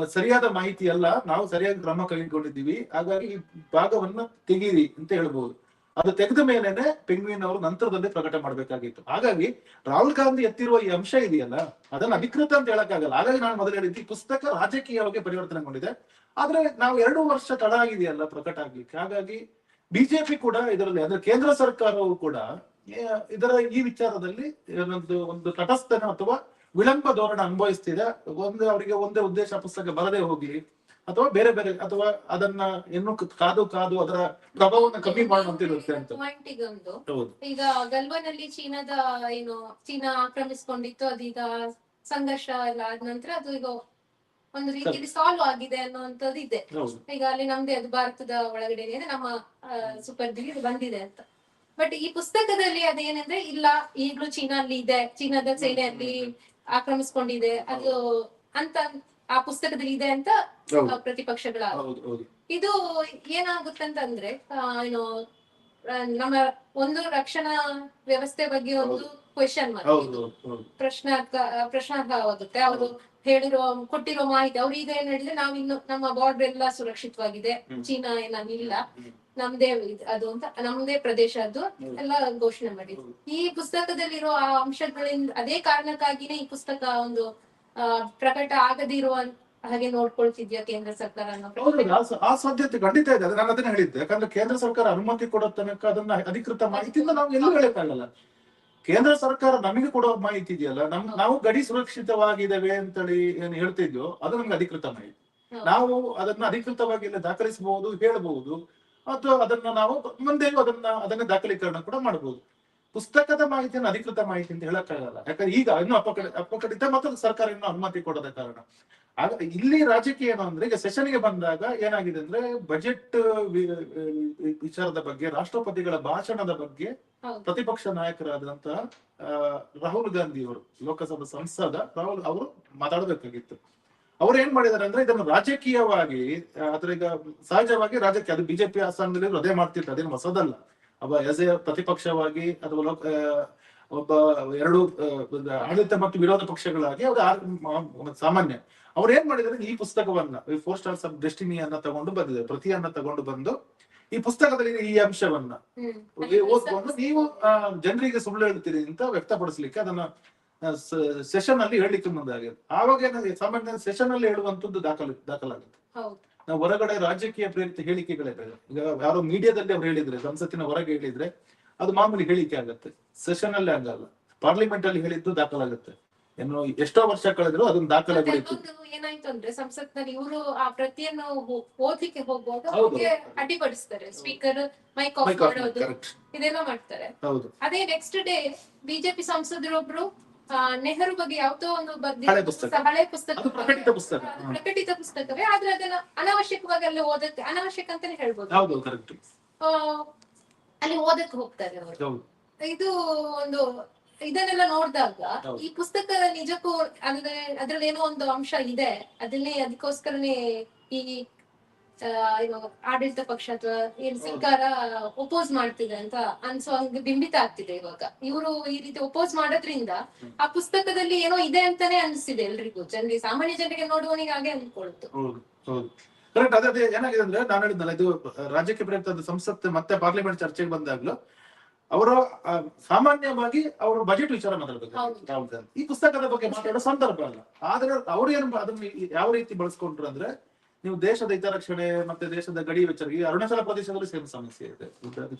ಸರಿಯಾದ ಮಾಹಿತಿ ಅಲ್ಲ. ನಾವು ಸರಿಯಾಗಿ ಕ್ರಮ ಕೈಗೊಂಡಿದ್ದೀವಿ. ಹಾಗಾಗಿ ಈ ಭಾಗವನ್ನ ತೆಗೀರಿ ಅಂತ ಹೇಳ್ಬಹುದು. ಅದು ತೆಗೆದ ಮೇಲೆನೆ ಪೆಂಗ್ವಿನ್ ಅವರು ನಂತರದಲ್ಲಿ ಪ್ರಕಟ ಮಾಡಬೇಕಾಗಿತ್ತು. ಹಾಗಾಗಿ ರಾಹುಲ್ ಗಾಂಧಿ ಎತ್ತಿರುವ ಈ ಅಂಶ ಇದೆಯಲ್ಲ, ಅದನ್ನ ಅಧಿಕೃತ ಅಂತ ಹೇಳಕ್ಕಾಗಲ್ಲ. ಹಾಗಾಗಿ ನಾನು ಮೊದಲೇ ರೀತಿ ಪುಸ್ತಕ ರಾಜಕೀಯವಾಗಿ ಪರಿವರ್ತನೆಗೊಂಡಿದೆ. ಆದ್ರೆ ನಾವು ಎರಡು ವರ್ಷ ತಡ ಆಗಿದೆಯಲ್ಲ ಪ್ರಕಟ ಆಗ್ಲಿಕ್ಕೆ. ಹಾಗಾಗಿ ಬಿಜೆಪಿ ಕೂಡ ಇದರಲ್ಲಿ, ಅಂದ್ರೆ ಕೇಂದ್ರ ಸರ್ಕಾರವು ಕೂಡ ಇದರ ಈ ವಿಚಾರದಲ್ಲಿ ಒಂದು ಒಂದು ತಟಸ್ಥನ ಅಥವಾ ವಿಳಂಬ ಧೋರಣೆ ಅನುಭವಿಸ್ತಿದೆ. ಒಂದು ಅವರಿಗೆ ಒಂದೇ ಉದ್ದೇಶ ಪುಸ್ತಕ ಬರದೇ ಹೋಗ್ಲಿ. ಅಥವಾ ಬೇರೆ ಬೇರೆ ಅಥವಾ ಅದನ್ನ ಇನ್ನು ಕಾದು ಕಾದು ಅದರ ಪ್ರಭಾವವನ್ನು ಕಮ್ಮಿ ಮಾಡುವಂತಿರುತ್ತೆ ಅಂತ. ಹೌದು. ಈಗ ಗಲ್ವಾನಲ್ಲಿ ಚೀನಾದ ಏನು ಚೀನಾ ಆಕ್ರಮಿಸ್ಕೊಂಡಿತ್ತು ಅದೀಗ ಸಂಘರ್ಷ ಎಲ್ಲ ಆದ ನಂತರ ಅದು ಈಗ ಒಂದು ರೀತಿಯಲ್ಲಿ ಸಾಲ್ವ್ ಆಗಿದೆ ಅನ್ನುವಂಥದ್ದು ಇದೆ. ಹೌದು. ಈಗ ಅಲ್ಲಿ ನಮ್ದೆ ಅದು ಭಾರತದ ಒಳಗಡೆ ಇದೆ ನಮ್ಮ ಸೂಪರ್ ದಿಲ್ಲಿ ಬಂದಿದೆ ಅಂತ. ಬಟ್ ಈ ಪುಸ್ತಕದಲ್ಲಿ ಅದೇನಂದ್ರೆ ಇಲ್ಲ ಈಗಲೂ ಚೀನಾ ಅಲ್ಲಿ ಇದೆ ಚೀನಾದ ಸೇನೆ ಅಲ್ಲಿ ಆಕ್ರಮಿಸ್ಕೊಂಡಿದೆ ಅದು ಅಂತ ಆ ಪುಸ್ತಕದಲ್ಲಿ ಇದೆ ಅಂತ ಹೌದು. ಪ್ರತಿಪಕ್ಷಗಳ ಹೌದು ಹೌದು. ಇದು ಏನಾಗುತ್ತಂತಂದ್ರೆ ಆ, ಏನು ಆ, ನಮ್ಮ ಒಂದು ರಕ್ಷಣಾ ವ್ಯವಸ್ಥೆ ಬಗ್ಗೆ ಒಂದು ಕ್ವೆಶನ್ ಹೌದು ಹೌದು ಪ್ರಶ್ನಾರ್ಥ ಆಗುತ್ತೆ. ಅವರು ಹೇಳಿರೋ ಕೊಟ್ಟಿರೋ ಮಾಹಿತಿ ಅವ್ರು ಈಗ ಏನ್ ಹೇಳಿದ್ರೆ ನಾವ್ ಇನ್ನು ನಮ್ಮ ಬಾರ್ಡರ್ ಎಲ್ಲ ಸುರಕ್ಷಿತವಾಗಿದೆ. ಹ್ಮ್. ಚೀನಾ ಏನಿಲ್ಲ ಹ್ಮ್. ನಮ್ದೇ ಇದ್- ಅದು ಅಂತ ನಮ್ದೇ ಪ್ರದೇಶ ಅದು. ಎಲ್ಲ ಘೋಷಣೆ ಮಾಡಿದ್ರು. ಹೌದು. ಈ ಪುಸ್ತಕದಲ್ಲಿರೋ ಆ ಅಂಶಗಳಿಂದ ಅದೇ ಕಾರಣಕ್ಕಾಗಿನೇ ಈ ಪುಸ್ತಕ ಒಂದು ಪ್ರಕಟ ಆಗದಿರುವ ಹಾಗೆ ನೋಡ್ಕೊಳ್ತಿದ್ಯಾ ಕೇಂದ್ರ ಸರ್ಕಾರ ಅನ್ನೋ ಆ ಸಾಧ್ಯತೆ ಖಂಡಿತ ಇದೆ. ನಾನು ಅದನ್ನ ಹೇಳಿದ್ದೆ. ಯಾಕಂದ್ರೆ ಕೇಂದ್ರ ಸರ್ಕಾರ ಅನುಮತಿ ಕೊಡೋ ತನಕ ಅದನ್ನ ಅಧಿಕೃತ ಮಾಹಿತಿಯಿಂದ ನಾವು ಎಲ್ಲೂ ಹೇಳಕ್ಕಾಗಲ್ಲ. ಕೇಂದ್ರ ಸರ್ಕಾರ ನಮಗೆ ಕೊಡೋ ಮಾಹಿತಿ ಇದೆಯಲ್ಲ ನಮ್ ನಾವು ಗಡಿ ಸುರಕ್ಷಿತವಾಗಿದ್ದೇವೆ ಅಂತೇಳಿ ಏನ್ ಹೇಳ್ತಿದ್ಯೋ ಅದು ನಮ್ಗೆ ಅಧಿಕೃತ ಮಾಹಿತಿ. ನಾವು ಅದನ್ನ ಅಧಿಕೃತವಾಗಿ ದಾಖಲಿಸಬಹುದು ಹೇಳಬಹುದು ಅಥವಾ ಅದನ್ನ ನಾವು ಮುಂದೆಯೂ ಅದನ್ನ ಅದನ್ನ ದಾಖಲೀಕರಣ ಕೂಡ ಮಾಡಬಹುದು. ಪುಸ್ತಕದ ಮಾಹಿತಿಯನ್ನು ಅಧಿಕೃತ ಮಾಹಿತಿ ಅಂತ ಹೇಳಕ್ಕಾಗಲ್ಲ. ಯಾಕಂದ್ರೆ ಈಗ ಇನ್ನು ಅಪಕಡೆ ಅಪಕಡಿತ ಮತ್ತು ಸರ್ಕಾರ ಇನ್ನು ಅನುಮತಿ ಕೊಡದ ಕಾರಣ. ಆಗ ಇಲ್ಲಿ ರಾಜಕೀಯ ಏನು ಅಂದ್ರೆ ಈಗ ಸೆಷನ್ಗೆ ಬಂದಾಗ ಏನಾಗಿದೆ ಅಂದ್ರೆ ಬಜೆಟ್ ವಿಚಾರದ ಬಗ್ಗೆ ರಾಷ್ಟ್ರಪತಿಗಳ ಭಾಷಣದ ಬಗ್ಗೆ ಪ್ರತಿಪಕ್ಷ ನಾಯಕರಾದಂತಹ ರಾಹುಲ್ ಗಾಂಧಿ ಅವರು ಲೋಕಸಭಾ ಸಂಸದ ರಾಹುಲ್ ಅವರು ಮಾತಾಡಬೇಕಾಗಿತ್ತು. ಅವ್ರು ಏನ್ ಮಾಡಿದಾರೆ ಅಂದ್ರೆ ಇದನ್ನು ರಾಜಕೀಯವಾಗಿ ಆದ್ರೆ ಅದ್ರ ಈಗ ಸಹಜವಾಗಿ ರಾಜಕೀಯ ಅದು ಬಿಜೆಪಿ ಆಸ್ಥಾನದಲ್ಲಿ ಅದೇ ಮಾಡ್ತಿತ್ತು ಅದೇನು ಹೊಸದಲ್ಲ. ಒಬ್ಬ ಎಸ್ ಎ ಪ್ರತಿಪಕ್ಷವಾಗಿ ಅಥವಾ ಲೋಕ ಒಬ್ಬ ಎರಡು ಆಡಳಿತ ಮತ್ತು ವಿರೋಧ ಪಕ್ಷಗಳಾಗಿ ಅವ್ರು ಸಾಮಾನ್ಯ. ಅವ್ರು ಏನ್ ಮಾಡಿದಾರೆ ಈ ಪುಸ್ತಕವನ್ನ ಫೋರ್ ಸ್ಟಾರ್ಸ್ ಆಫ್ ಡೆಸ್ಟಿನಿಯನ್ನ ತಗೊಂಡು ಬಂದಿದ್ದಾರೆ ಪ್ರತಿಯನ್ನ ತಗೊಂಡು ಬಂದು ಈ ಪುಸ್ತಕದಲ್ಲಿ ಈ ಅಂಶವನ್ನ. ಓದ್ಕೊಂಡು ನೀವು ಜನರಿಗೆ ಸುಳ್ಳು ಹೇಳ್ತೀರಿ ಅಂತ ವ್ಯಕ್ತಪಡಿಸ್ಲಿಕ್ಕೆ ಅದನ್ನ ಸೆಷನ್ ಅಲ್ಲಿ ಹೇಳಲಿಕ್ಕೆ ಮುಂದಾಗಿದೆ. ಆವಾಗ ಏನಾಗಿದೆ? ಸಾಮಾನ್ಯ ಸೆಷನ್ ಅಲ್ಲಿ ಹೇಳುವಂತದ್ದು ದಾಖಲು ದಾಖಲಾಗುತ್ತೆ. ನಾವು ಹೊರಗಡೆ ರಾಜಕೀಯ ಪ್ರೇರಿತ ಹೇಳಿಕೆಗಳೇ ಬೇಡ. ಈಗ ಯಾರೋ ಮೀಡಿಯಾದಲ್ಲಿ ಅವ್ರು ಹೇಳಿದ್ರೆ ಸಂಸತ್ತಿನ ಹೊರಗೆ ಹೇಳಿದ್ರೆ ಅದು ಮಾಮೂಲಿ ಹೇಳಿಕೆ ಆಗತ್ತೆ. ಸೆಷನ್ ಅಲ್ಲೇ ಆಗಲ್ಲ ಪಾರ್ಲಿಮೆಂಟ್ ಅಲ್ಲಿ ಹೇಳಿದ್ದು ದಾಖಲಾಗುತ್ತೆ. ಏನು ಎಷ್ಟೋ ವರ್ಷ ಕಳೆದ್ರು ಅದನ್ನ ದಾಖಲೆ ಮತ್ತೆ ಬಿಡಿತ್ತು ಇನ್ನೊಂದು ಏನಾಯ್ತು ಅಂದ್ರೆ ಸಂಸತ್ನಲ್ಲಿ ಇವರು ಆ ಪ್ರತಿಯನ್ನು ಓದ್ಲಿಕ್ಕೆ ಹೋಗುವಾಗ. ಅವ್ರಿಗೆ ಅಡ್ಡಿಪಡಿಸ್ತಾರೆ. ಸ್ಪೀಕರ್ ಮೈಕ್ ಆಫ್ ಮಾಡೋದು. ಇದೆಲ್ಲ ಮಾಡ್ತಾರೆ. ಹೌದು. ಅದೇ ನೆಕ್ಸ್ಟ್ ಡೇ ಬಿಜೆಪಿ ಸಂಸದರೊಬ್ರು ನೆಹರು ಬಗ್ಗೆ ಯಾವ್ದೋ ಒಂದು ಬರ್ದಿರೋ ಹಳೆ ಪುಸ್ತಕ. ಪ್ರಕಟಿತ ಪುಸ್ತಕ. ಪ್ರಕಟಿತ ಪುಸ್ತಕವೇ ಆದ್ರೆ ಅದನ್ನ ಅನಾವಶ್ಯಕವಾಗಿ ಅಲ್ಲಿ ಓದಕ್ಕೆ ಅನಾವಶ್ಯಕ ಅಂತಾನೆ ಹೇಳ್ಬೋದು. ಅಲ್ಲಿ ಓದಕ್ಕೆ ಹೋಗ್ತಾರೆ ಅವರು. ಹೌದು. ಇದು ಒಂದು ಇದನ್ನೆಲ್ಲ ನೋಡಿದಾಗ ಈ ಪುಸ್ತಕ ನಿಜಕ್ಕೂ ಅಂದ್ರೆ ಅದ್ರಲ್ಲಿ ಏನೋ ಒಂದು ಅಂಶ ಇದೆ. ಅದನ್ನೇ ಅದಕ್ಕೋಸ್ಕರನೇ ಈ ಆಡಳಿತ ಪಕ್ಷ ಅಥವಾ ಏನ್ ಸರ್ಕಾರ ಒಪೋಸ್ ಮಾಡ್ತಿದೆ ಅಂತ ಅನ್ಸೋ ಹಂಗೆ ಬಿಂಬಿತ ಆಗ್ತಿದೆ ಇವಾಗ. ಇವರು ಈ ರೀತಿ ಒಪೋಸ್ ಮಾಡೋದ್ರಿಂದ ಆ ಪುಸ್ತಕದಲ್ಲಿ ಏನೋ ಇದೆ ಅಂತಾನೆ ಅನ್ಸಿದೆ ಎಲ್ರಿಗೂ. ಜನರಿಗೆ ಸಾಮಾನ್ಯ ಜನರಿಗೆ ನೋಡುವವನಿಗೆ ಹಾಗೆ ಅನ್ಕೊಳ್ತು ಕರೆಕ್ಟ್ ಅದೇ ಅದೇ ಏನಾಗಿದೆ ಅಂದ್ರೆ ನಾನು ಹೇಳಿದ್ನಲ್ಲ ಇದು ರಾಜ್ಯಕ್ಕೆ ಪ್ರೇರಿತ ಸಂಸತ್ ಮತ್ತೆ ಪಾರ್ಲಿಮೆಂಟ್ ಚರ್ಚೆಗೆ ಬಂದಾಗ್ಲೂ ಅವರು ಸಾಮಾನ್ಯವಾಗಿ ಅವರು ಬಜೆಟ್ ವಿಚಾರ ಮಾತಾಡ್ಬೇಕು ಈ ಪುಸ್ತಕದ ಬಗ್ಗೆ ಮಾತಾಡೋ ಸಂದರ್ಭ ಅಲ್ಲ. ಆದ್ರೆ ಅವ್ರು ಏನು ಅದನ್ನ ಯಾವ ರೀತಿ ಬಳಸ್ಕೊಂಡ್ರು ಅಂದ್ರೆ ನೀವು ದೇಶದ ಹಿತರಕ್ಷಣೆ ಮತ್ತೆ ದೇಶದ ಗಡಿ ವಿಚಾರ ಈ ಅರುಣಾಚಲ ಪ್ರದೇಶದಲ್ಲಿ ಸೇಮ್ ಸಮಸ್ಯೆ ಇದೆ.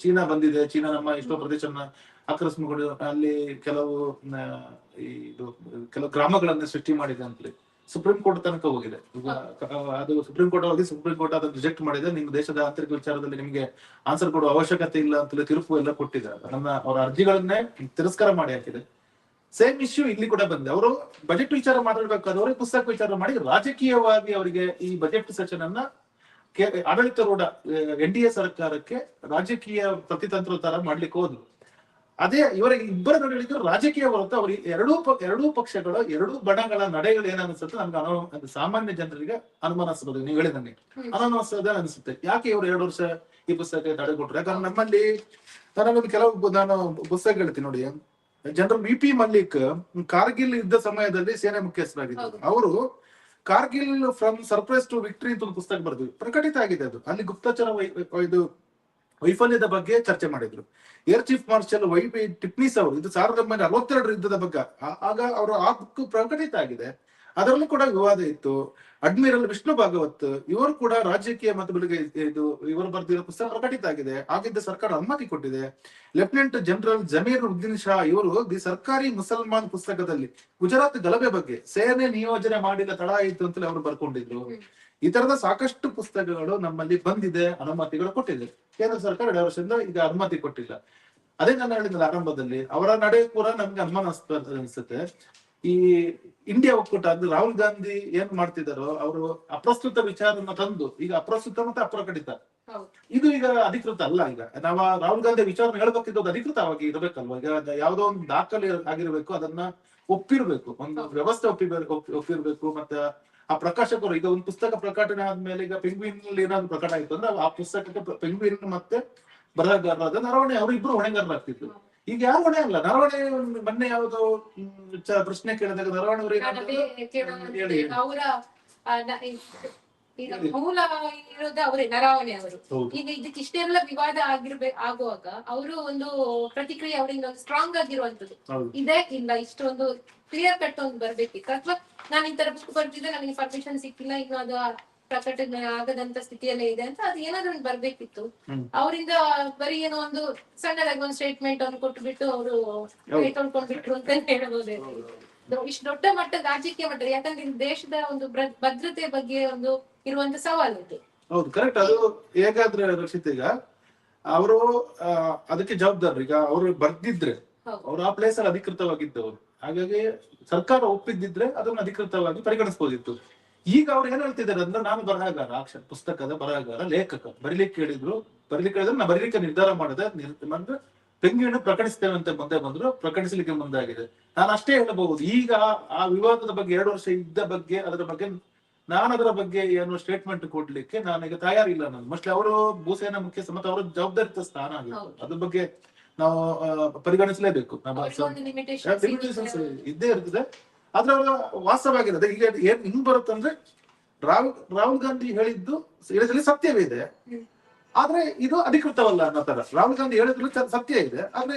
ಚೀನಾ ಬಂದಿದೆ, ಚೀನಾ ನಮ್ಮ ಎಷ್ಟೋ ಪ್ರದೇಶನ ಆಕ್ರಮಿಸಿಕೊಂಡು ಅಲ್ಲಿ ಕೆಲವು ಇದು, ಕೆಲವು ಗ್ರಾಮಗಳನ್ನ ಸೃಷ್ಟಿ ಮಾಡಿದೆ ಅಂತಲೇ ಸುಪ್ರೀಂ ಕೋರ್ಟ್ ತನಕ ಹೋಗಿದೆ. ಅದು ಸುಪ್ರೀಂ ಕೋರ್ಟ್ ಹೋಗಿ ಸುಪ್ರೀಂ ಕೋರ್ಟ್ ಅದನ್ನು ರಿಜೆಕ್ಟ್ ಮಾಡಿದೆ. ನಿಮ್ಮ ದೇಶದ ಆಂತರಿಕ ವಿಚಾರದಲ್ಲಿ ನಿಮಗೆ ಆನ್ಸರ್ ಕೊಡುವ ಅವಶ್ಯಕತೆ ಇಲ್ಲ ಅಂತಲೇ ತೀರ್ಪು ಎಲ್ಲ ಕೊಟ್ಟಿದೆ ನನ್ನ, ಅವರ ಅರ್ಜಿಗಳನ್ನೇ ತಿರಸ್ಕಾರ ಮಾಡಿ ಹಾಕಿದೆ. ಸೇಮ್ ಇಶ್ಯೂ ಇಲ್ಲಿ ಕೂಡ ಬಂದೆ. ಅವರು ಬಜೆಟ್ ವಿಚಾರ ಮಾತಾಡ್ಬೇಕಾದವರು ಪುಸ್ತಕ ವಿಚಾರ ಮಾಡಿ ರಾಜಕೀಯವಾಗಿ ಅವರಿಗೆ ಈ ಬಜೆಟ್ ಸೆಷನ್ ಅನ್ನ ಆಡಳಿತ ಆಡಳಿತಾರೂಢ ಎನ್ ಡಿ ಎ ಸರ್ಕಾರಕ್ಕೆ ರಾಜಕೀಯ ಪ್ರತಿತಂತ್ರ ತರ ಮಾಡ್ಲಿಕ್ಕೆ ಹೋದ್ರು. ಅದೇ ಇವರ ಇಬ್ಬರ ನಡುವೆ ರಾಜಕೀಯ ಹೊರತು ಅವ್ರಿಗೆ ಎರಡೂ ಎರಡೂ ಪಕ್ಷಗಳ ಎರಡೂ ಬಣಗಳ ನಡೆಗಳು ಏನನ್ಸುತ್ತೆ ನಮ್ಗೆ ಅನು ಸಾಮಾನ್ಯ ಜನರಿಗೆ ಅನುಮಾನಿಸಬಹುದು ನೀವು ಹೇಳಿದಂಗೆ. ಅನುಮಾನಿಸೋದೇ ಅನಿಸುತ್ತೆ. ಯಾಕೆ ಇವರು ಎರಡು ವರ್ಷ ಈ ಪುಸ್ತಕ ತಡೆಗೊಟ್ರು ಯಾಕಂದ್ರೆ ನಮ್ಮಲ್ಲಿ ನಾನೊಂದು ಕೆಲವು ನಾನು ಪುಸ್ತಕ ಹೇಳ್ತೀನಿ ನೋಡಿ. General V P Malik Kargil ಯುದ್ಧ ಸಮಯದಲ್ಲಿ ಸೇನೆ ಮುಖ್ಯಸ್ಥರಾಗಿದ್ದರು. ಅವರು Kargil from surprise to victory ಅಂತ ಒಂದು ಪುಸ್ತಕ ಬರೆದ್ರು. ಪ್ರಕಟಿತ ಆಗಿದೆ ಅದು. ಅಲ್ಲಿ ಗುಪ್ತಚರ ಇದು ವೈಫಲ್ಯದ ಬಗ್ಗೆ ಚರ್ಚೆ ಮಾಡಿದ್ರು. Air chief marshal Y Tipnis ಅವರು ಇದು ಸಾವಿರದ ಒಂಬೈನೂರ ಅರವತ್ತೆರಡರ ಯುದ್ಧದ ಬಗ್ಗೆ. ಆಗ ಅವರು ಆ ಬುಕ್ ಪ್ರಕಟಿತ ಆಗಿದೆ. ಅದರಲ್ಲೂ ಕೂಡ ವಿವಾದ ಇತ್ತು. ಅಡ್ಮಿರಲ್ ವಿಷ್ಣು ಭಾಗವತ್ ಇವರು ಕೂಡ ರಾಜಕೀಯ ಮತ್ತು ಬೆಳಗ್ಗೆ ಇದು ಇವರು ಬರೆದಿರೋ ಪುಸ್ತಕ ಪ್ರಕಟಿತ ಆಗಿದೆ. ಆಗಿದ್ದ ಸರ್ಕಾರ ಅನುಮತಿ ಕೊಟ್ಟಿದೆ. ಲೆಫ್ಟಿನೆಂಟ್ ಜನರಲ್ ಜಮೀರ್ ಉದ್ದೀನ್ ಶಾ ಇವರು ದಿ ಸರ್ಕಾರಿ ಮುಸಲ್ಮಾನ್ ಪುಸ್ತಕದಲ್ಲಿ ಗುಜರಾತ್ ಗಲಭೆ ಬಗ್ಗೆ ಸೇನೆ ನಿಯೋಜನೆ ಮಾಡಿದ ತಡ ಆಯಿತು ಅಂತಲೇ ಅವರು ಬರ್ಕೊಂಡಿದ್ರು. ಈ ತರದ ಸಾಕಷ್ಟು ಪುಸ್ತಕಗಳು ನಮ್ಮಲ್ಲಿ ಬಂದಿದೆ ಅನುಮತಿಗಳು ಕೊಟ್ಟಿದೆ. ಕೇಂದ್ರ ಸರ್ಕಾರ ಎರಡು ವರ್ಷದಿಂದ ಈಗ ಅನುಮತಿ ಕೊಟ್ಟಿಲ್ಲ. ಅದೇ ನಾನು ಹೇಳಿದ್ನಲ್ಲ ಆರಂಭದಲ್ಲಿ ಅವರ ನಡೆ ಕೂಡ ನಮ್ಗೆ ಅನುಮಾನಸ್ತ ಅನಿಸುತ್ತೆ. ಈ ಇಂಡಿಯಾ ಒಕ್ಕೂಟ ಅಂದ್ರೆ ರಾಹುಲ್ ಗಾಂಧಿ ಏನ್ ಮಾಡ್ತಿದಾರೋ ಅವರು ಅಪ್ರಸ್ತುತ ವಿಚಾರನ ತಂದು ಈಗ ಅಪ್ರಸ್ತುತ ಮತ್ತೆ ಅಪ್ರಕಟಿತ. ಇದು ಈಗ ಅಧಿಕೃತ ಅಲ್ಲ ಈಗ. ನಾವು ರಾಹುಲ್ ಗಾಂಧಿ ವಿಚಾರ ಹೇಳ್ಬೇಕಿದ್ದು ಅಧಿಕೃತವಾಗಿ ಇರಬೇಕಲ್ವಾ ಈಗ ಯಾವ್ದೋ ಒಂದು ದಾಖಲೆ ಆಗಿರ್ಬೇಕು ಅದನ್ನ ಒಪ್ಪಿರ್ಬೇಕು. ಒಂದು ವ್ಯವಸ್ಥೆ ಒಪ್ಪಿರ್ಬೇಕು ಒಪ್ಪಿ- ಒಪ್ಪಿರ್ಬೇಕು ಮತ್ತೆ ಆ ಪ್ರಕಾಶಕರು ಈಗ ಒಂದು ಪುಸ್ತಕ ಪ್ರಕಟಣೆ ಆದ್ಮೇಲೆ ಈಗ ಪೆಂಗ್ವಿನ್ ಏನಾದ್ರು ಪ್ರಕಟ ಆಯ್ತು ಅಂದ್ರೆ ಆ ಪುಸ್ತಕಕ್ಕೆ ಪೆಂಗ್ವಿನ್ ಮತ್ತೆ ಬರಹಗಾರರಾದ ನರವಣೆ ಅವರು ಇಬ್ರು ಹೊಣೆಗಾರರಾಗ್ತಿದ್ರು ಈಗ ಯಾರು ಹೊಣೆ ಅಲ್ಲ? ನರವಣೆ ಮೊನ್ನೆ ಯಾವುದೋ ಪ್ರಶ್ನೆ ಕೇಳಿದಾಗ ನರವಣೆ ಅವರು. ಮೂಲ ಇರೋದು ಅವರೇ ನರಾವಣೆ ಅವರು. ಈಗ ಇದಕ್ಕೆ ಇಷ್ಟೆಲ್ಲ ವಿವಾದ ಆಗಿರ್ಬೇಕು ಆಗುವಾಗ ಅವರು ಒಂದು ಪ್ರತಿಕ್ರಿಯೆ ಅವರಿಂದ ಒಂದು ಸ್ಟ್ರಾಂಗ್ ಆಗಿರುವಂತದ್ದು ಇದೆ ಇಲ್ಲ ಇಷ್ಟೊಂದು ಕ್ಲಿಯರ್ ಕಟ್ ಒಂದು ಬರ್ಬೇಕಿತ್ತು. ಅಥವಾ ನಾನು ಈ ತರ ಬುಕ್ ಬರ್ತಿದ್ದೆ ನನಗೆ ಪರ್ಮಿಷನ್ ಸಿಕ್ಕಿಲ್ಲ ಇನ್ನು ಅದು ಪ್ರಕಟಣೆ ಆಗದಂತ ಸ್ಥಿತಿಯಲ್ಲೇ ಇದೆ ಅಂತ ಅದು ಏನಾದ್ರು ಒಂದು ಬರ್ಬೇಕಿತ್ತು. ಅವರಿಂದ ಬರೀ ಏನೋ ಒಂದು ಸಣ್ಣದಾಗಿ ಒಂದು ಸ್ಟೇಟ್ಮೆಂಟ್ ಅನ್ನು ಕೊಟ್ಟು ಬಿಟ್ಟು ಅವರು ಕೈ ತೊಳ್ಕೊಂಡ್ ಬಿಟ್ರು ಅಂತ ಹೇಳ್ಬೋದು. ಇಷ್ಟು ದೊಡ್ಡ ಮಟ್ಟದ ರಾಜಕೀಯ ಮಟ್ಟ ಯಾಕಂದ್ರೆ ದೇಶದ ಒಂದು ಭದ್ರತೆ ಬಗ್ಗೆ ಒಂದು ಇರುವಂತ ಸವಾಲು ಇದೆ. ಹೌದು ಕರೆಕ್ಟ್ ಅದು ಹೇಗಾದ್ರೆ ರಕ್ಷಿತ್ ಈಗ. ಅವರು ಅದಕ್ಕೆ ಜವಾಬ್ದಾರರು. ಈಗ ಅವರು ಬರ್ದಿದ್ರೆ. ಅವ್ರು ಆ ಪ್ಲೇಸ್ ಅಲ್ಲಿ ಅಧಿಕೃತವಾಗಿದ್ದವರು. ಹಾಗಾಗಿ ಸರ್ಕಾರ ಒಪ್ಪಿದ್ದಿದ್ರೆ ಅದನ್ನ ಅಧಿಕೃತವಾಗಿ ಪರಿಗಣಿಸಬಹುದಿತ್ತು ಈಗ ಅವ್ರು ಏನ್ ಹೇಳ್ತಿದ್ದಾರೆ ಅಂದ್ರೆ ನಾನು ಬರಹಗಾರ ಅಕ್ಷರ ಪುಸ್ತಕದ ಬರಹಗಾರ ಲೇಖಕ ಬರಿಲಿಕ್ಕೆ ಹೇಳಿದ್ರು ಬರಿಲಿಕ್ಕೆ ಹೇಳಿದ್ರೆ ನಾ ಬರಿಲಿಕ್ಕೆ ನಿರ್ಧಾರ ಮಾಡಿದೆ. ಅಂದ್ರೆ ತೆಂಗಿನ ಪ್ರಕಟಿಸ್ತೇವೆ ಅಂತ ಮುಂದೆ ಬಂದ್ರು ಪ್ರಕಟಿಸಲಿಕ್ಕೆ ಮುಂದಾಗಿದೆ. ನಾನು ಅಷ್ಟೇ ಹೇಳಬಹುದು. ಈಗ ಆ ವಿವಾದದ ಬಗ್ಗೆ ಎರಡು ವರ್ಷ ಇದ್ದ ಬಗ್ಗೆ ಅದರ ಬಗ್ಗೆ ನಾನು ಅದರ ಬಗ್ಗೆ ಏನು ಸ್ಟೇಟ್ಮೆಂಟ್ ಕೊಡ್ಲಿಕ್ಕೆ ನಾನೀಗ ತಯಾರಿಲ್ಲ ನಾನು. ಮೋಸ್ಟ್ಲಿ ಅವರು ಭೂಸೇನಾ ಮುಖ್ಯಸ್ಥ ಮತ್ತು ಅವರ ಜವಾಬ್ದಾರಿತ ಸ್ಥಾನ ಆಗಿತ್ತು. ಅದ್ರ ಬಗ್ಗೆ ನಾವು ಪರಿಗಣಿಸಲೇಬೇಕು. ಇದ್ದೇ ಇರ್ತದೆ. ಆದ್ರೆ ಅವರ ವಾಸ್ತವಾಗಿರೋದು ಈಗ ಏನ್ ಹಿಂಗ್ ಬರುತ್ತಂದ್ರೆ ರಾಹುಲ್ ರಾಹುಲ್ ಗಾಂಧಿ ಹೇಳಿದ್ದು ಇದರಲ್ಲಿ ಸತ್ಯವೇ ಇದೆ. ಆದ್ರೆ ಇದು ಅಧಿಕೃತವಲ್ಲ ಅನ್ನೋ ತರ ರಾಹುಲ್ ಗಾಂಧಿ ಹೇಳಿದ್ರು ಸತ್ಯ ಇದೆ. ಆದ್ರೆ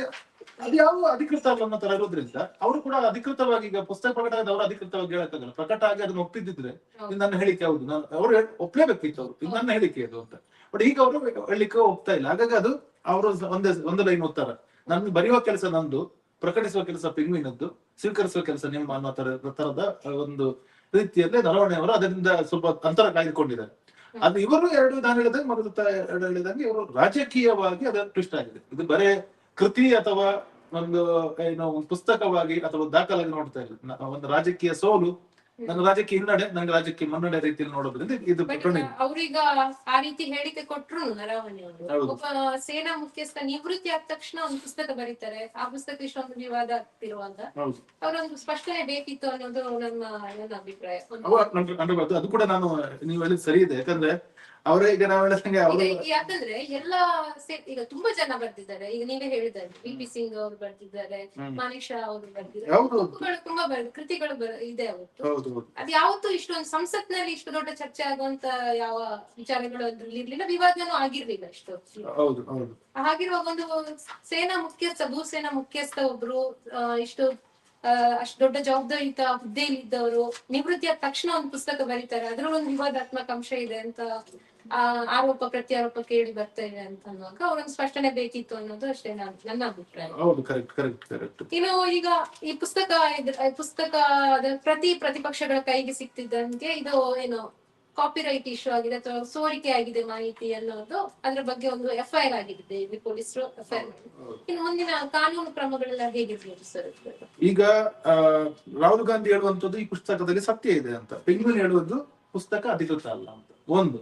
ಅದು ಯಾವ ಅಧಿಕೃತ ಅಲ್ಲ ಅನ್ನೋ ತರ ಇರೋದ್ರಿಂದ ಅವರು ಕೂಡ ಅಧಿಕೃತವಾಗಿ ಈಗ ಪುಸ್ತಕ ಪ್ರಕಟ ಆದ ಅವರು ಅಧಿಕೃತವಾಗಿ ಹೇಳಕ್ಕಾಗಲ್ಲ ಪ್ರಕಟ ಆಗಿ ಅದನ್ನ ಒಪ್ಪಿದ್ದಿದ್ರೆ ನನ್ನ ಹೇಳಿಕೆ ಹೌದು. ನಾನು ಅವರು ಒಪ್ಲೇಬೇಕಿತ್ತು ಅವರು. ಇದು ನನ್ನ ಹೇಳಿಕೆ ಇದು ಅಂತ. ಬಟ್ ಈಗ ಅವರು ಹೇಳಲಿಕ್ಕೆ ಒಪ್ತಾ ಇಲ್ಲ. ಹಾಗಾಗಿ ಅದು ಅವರು ಒಂದೇ ಒಂದು ಲೈನ್ ಓದ್ತಾರ ನನ್ ಬರೆಯುವ ಕೆಲಸ ನಂದು. ಪ್ರಕಟಿಸುವ ಕೆಲಸ ಪಿಂಗ್ವಿನದ್ದು ಸ್ವೀಕರಿಸುವ ಕೆಲಸ ನಿಮ್ಮ ಅನ್ನೋ ತರ ತರದ ಒಂದು ರೀತಿಯಲ್ಲಿ ನರವಣೆಯವರು ಅದರಿಂದ ಸ್ವಲ್ಪ ಅಂತರ ಕಾಯ್ದುಕೊಂಡಿದ್ದಾರೆ. ಅದು ಇವರು ಎರಡು ನಾನು ಹೇಳಿದಂಗೆ ಮೊದಲು ಎರಡು ಹೇಳಿದಂಗೆ ಇವರು ರಾಜಕೀಯವಾಗಿ ಅದ ಟ್ವಿಸ್ಟ್ ಆಗಿದೆ ಇದು ಬರೇ ಕೃತಿ ಅಥವಾ ಒಂದು ಏನೋ ಒಂದು ಪುಸ್ತಕವಾಗಿ ಅಥವಾ ದಾಖಲಾಗಿ ನೋಡ್ತಾ ಇಲ್ಲ ಒಂದು ರಾಜಕೀಯ ಸೋಲು ನನ್ನ ರಾಜ್ಯಕ್ಕೆ ಹಿನ್ನಡೆ ನನ್ನ ರಾಜ್ಯಕ್ಕೆ ಮುನ್ನಡೆ ರೀತಿಯಲ್ಲಿ ನೋಡೋದ್ರಿಂದ ಇದು. ಅವ್ರೀಗ ಆ ರೀತಿ ಹೇಳಿಕೆ ಕೊಟ್ರು ನರವಣಿ ಅವರು. ಒಬ್ಬ ಸೇನಾ ಮುಖ್ಯಸ್ಥ ನಿವೃತ್ತಿ ಆದ ತಕ್ಷಣ ಒಂದು ಪುಸ್ತಕ ಬರೀತಾರೆ. ಆ ಪುಸ್ತಕ ಇಷ್ಟೊಂದು ವಿವಾದ ಆಗ್ತಿರುವಾಗ ಅವರೊಂದು ಸ್ಪಷ್ಟನೆ ಬೇಕಿತ್ತು ಅನ್ನೋದು ನನ್ನ ನನ್ನ ಅಭಿಪ್ರಾಯ. ಅದು ಕೂಡ ನಾನು ನೀವು ಹೇಳಿದ್ ಸರಿ ಇದೆ. ಯಾಕಂದ್ರೆ ಅವರೇ ಈಗ ನಾವು ಹೇಳಿದಂಗೆ ಅವರು. ಈಗ ಯಾಕಂದ್ರೆ ಎಲ್ಲ ಸೇ- ಈಗ ತುಂಬಾ ಜನ ಬರ್ತಿದ್ದಾರೆ. ಈಗ ನೀವೇ ಹೇಳಿದ್ರೆ ಬಿ ಪಿ ಸಿಂಗ್ ಅವರು ಬರ್ತಿದ್ದಾರೆ ಹ್ಮ್. ಮಾಣಿಕ್ ಶಾ ಅವರು ಹೌದು. ಬುಕ್ಗಳು ತುಂಬಾ ಬರ್ ಕೃತಿಗಳು ಬರ್- ಇದೆ ಅವತ್ತು. ಹೌದು ಹೌದು. ಅದು ಯಾವತ್ತು ಇಷ್ಟೊಂದು ಸಂಸತ್ನಲ್ಲಿ ಇಷ್ಟು ದೊಡ್ಡ ಚರ್ಚೆ ಆಗುವಂತ ಯಾವ ವಿಚಾರಗಳು ಅದ್ರಲ್ಲಿ ಇರ್ಲಿಲ್ಲ ವಿವಾದನೂ ಆಗಿರ್ಲಿಲ್ಲ ಅಷ್ಟು. ಹೌದು ಹೌದು. ಹಾಗಿರುವಾಗ ಒಂದು ಸೇನಾ ಮುಖ್ಯಸ್ಥ ಭೂಸೇನಾ ಮುಖ್ಯಸ್ಥ ಒಬ್ರು ಆ, ಇಷ್ಟು ಆ, ಅಷ್ಟು ದೊಡ್ಡ ಜವಾಬ್ದಾರಿಯುತ ಹುದ್ದೆಯಲ್ಲಿದ್ದವರು ಇದ್ದವರು ನಿವೃತ್ತಿಯ ತಕ್ಷಣ ಒಂದು ಪುಸ್ತಕ ಬರೀತಾರೆ. ಅದ್ರಲ್ಲಿ ಒಂದು ವಿವಾದಾತ್ಮಕ ಅಂಶ ಇದೆ ಅಂತ ಆರೋಪ ಪ್ರತ್ಯಾರೋಪ ಕೇಳಿ ಬರ್ತಾ ಇದೆ ಅಂತ ಅನ್ನುವಾಗ ಅವರೊಂದು ಸ್ಪಷ್ಟನೆ ಬೇಕಿತ್ತು ಅನ್ನೋದು ಅಷ್ಟೇ ನಾನು ನನ್ನ ಅಭಿಪ್ರಾಯ. ಹೌದು ಕರೆಕ್ಟ್ ಕರೆಕ್ಟ್ ಕರೆಕ್ಟ್ ಇನ್ನು ಈಗ ಈ ಪುಸ್ತಕ ಪುಸ್ತಕದ ಪ್ರತಿ ಪ್ರತಿಪಕ್ಷಗಳ ಕೈಗೆ ಸಿಕ್ತಿದ್ದಂತೆ ಇದು ಏನು ಕಾಪಿರೈಟ್ ಇಶ್ಯೂ ಆಗಿದೆ ಅಥವಾ ಸೋರಿಕೆ ಆಗಿದೆ ಮಾಹಿತಿ ಅನ್ನೋದು ಅದ್ರ ಬಗ್ಗೆ ಒಂದು ಎಫ್ಐಆರ್ ಆಗಿದೆ ಇಲ್ಲಿ ಪೊಲೀಸರು ಎಫ್ಐಆರ್ ಇನ್ನು ಮುಂದಿನ ಕಾನೂನು ಕ್ರಮಗಳೆಲ್ಲ ಹೇಗಿರ್ಬೋದು ಸರ್? ಈಗ ಆ, ರಾಹುಲ್ ಗಾಂಧಿ ಹೇಳುವಂತದ್ದು ಈ ಪುಸ್ತಕದಲ್ಲಿ ಸತ್ಯ ಇದೆ ಅಂತ. ಬೆಂಗಳೂರು ಹೇಳುವುದು ಪುಸ್ತಕ ಅಧಿಕೃತ ಅಲ್ಲ ಅಂತ. ಒಂದು.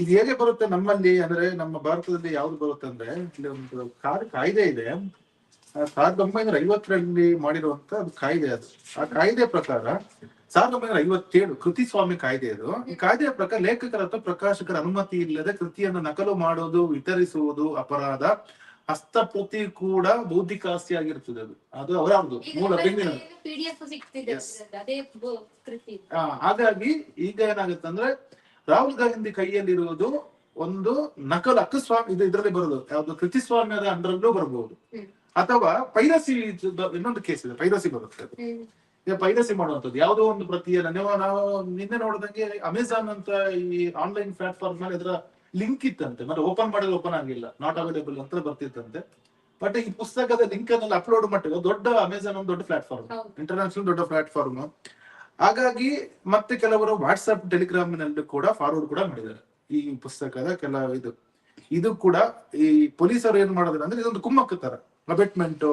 ಇದು ಹೇಗೆ ಬರುತ್ತೆ ನಮ್ಮಲ್ಲಿ ಅಂದ್ರೆ ನಮ್ಮ ಭಾರತದಲ್ಲಿ ಯಾವ್ದು ಬರುತ್ತೆ ಅಂದ್ರೆ ಇಲ್ಲಿ ಒಂದು ಕಾರ್ ಕಾಯ್ದೆ ಇದೆ. ಸಾವಿರದ ಒಂಬೈನೂರ ಐವತ್ತರಲ್ಲಿ ಮಾಡಿರುವಂತ ಅದು ಕಾಯ್ದೆ ಅದು. ಆ ಕಾಯ್ದೆ ಪ್ರಕಾರ ಸಾವಿರದ ಒಂಬೈನೂರ ಐವತ್ತೇಳು ಕೃತಿ ಸ್ವಾಮಿ ಕಾಯ್ದೆ ಅದು. ಈ ಕಾಯ್ದೆಯ ಪ್ರಕಾರ ಲೇಖಕರ ಅಥವಾ ಪ್ರಕಾಶಕರ ಅನುಮತಿ ಇಲ್ಲದೆ ಕೃತಿಯನ್ನು ನಕಲು ಮಾಡೋದು ವಿತರಿಸುವುದು ಅಪರಾಧ ಹಸ್ತಪ್ರತಿ ಕೂಡ ಬೌದ್ಧಿಕ ಆಸ್ತಿ ಆಗಿರ್ತದೆ ಅದು ಅದು ಅವರದ್ದು ಮೂಲ ಬೆಂಗಿನ ಹಾಗಾಗಿ ಈಗ ಏನಾಗುತ್ತೆ ಅಂದ್ರೆ ರಾಹುಲ್ ಗಾಂಧಿ ಕೈಯಲ್ಲಿರುವುದು ಒಂದು ನಕಲು ಅಕ್ಕಸ್ವಾಮಿ ಇದು ಇದರಲ್ಲಿ ಬರೋದು. ಯಾವ್ದು ಕೃತಿಸ್ವಾಮ್ಯದ ಅಂಡರಲ್ಲೂ ಬರಬಹುದು. ಅಥವಾ ಪೈರಸಿ ಇನ್ನೊಂದು ಕೇಸ್ ಇದೆ ಪೈರಸಿ ಬರುತ್ತೆ ಅದು. ಈಗ ಪೈರಸಿ ಮಾಡುವಂತದ್ದು ಯಾವುದೋ ಒಂದು ಪ್ರತಿಯ ನೀವು ನಾವು ನಿನ್ನೆ ನೋಡಿದಂಗೆ ಅಮೆಝಾನ್ ಅಂತ ಈ ಆನ್ಲೈನ್ ಪ್ಲಾಟ್ಫಾರ್ಮ್ ಮೇಲೆ ಇದರ ಲಿಂಕ್ ಇತ್ತಂತೆ. ಮತ್ತೆ ಓಪನ್ ಮಾಡಿದ್ರೆ ಓಪನ್ ಆಗಿಲ್ಲ ನಾಟ್ ಅವೈಲೇಬಲ್ ಅಂತ ಬರ್ತಿತ್ತಂತೆ. ಬಟ್ ಈ ಪುಸ್ತಕದ ಲಿಂಕ್ ಅಪ್ಲೋಡ್ ಮಾಡಿರೋ ದೊಡ್ಡ ಅಮೆಝಾನ್ ಒಂದು ದೊಡ್ಡ ಪ್ಲಾಟ್ಫಾರ್ಮ್. ಇಂಟರ್ನ್ಯಾಷನಲ್ ದೊಡ್ಡ ಪ್ಲಾಟ್ಫಾರ್ಮ್ ಹಾಗಾಗಿ ಮತ್ತೆ ಕೆಲವರು ವಾಟ್ಸ್ಆಪ್ ಟೆಲಿಗ್ರಾಮ್ನಲ್ಲಿ ಕೂಡ ಫಾರ್ವರ್ಡ್ ಕೂಡ ಮಾಡಿದ್ದಾರೆ. ಈ ಪುಸ್ತಕದ ಕೆಲ ಇದು. ಇದು ಕೂಡ ಈ ಪೊಲೀಸರು ಏನ್ ಮಾಡೋದಿಲ್ಲ ಅಂದ್ರೆ ಇದೊಂದು ಕುಮ್ಮಕ್ಕ ತರ. ಅಬೆಟ್ಮೆಂಟ್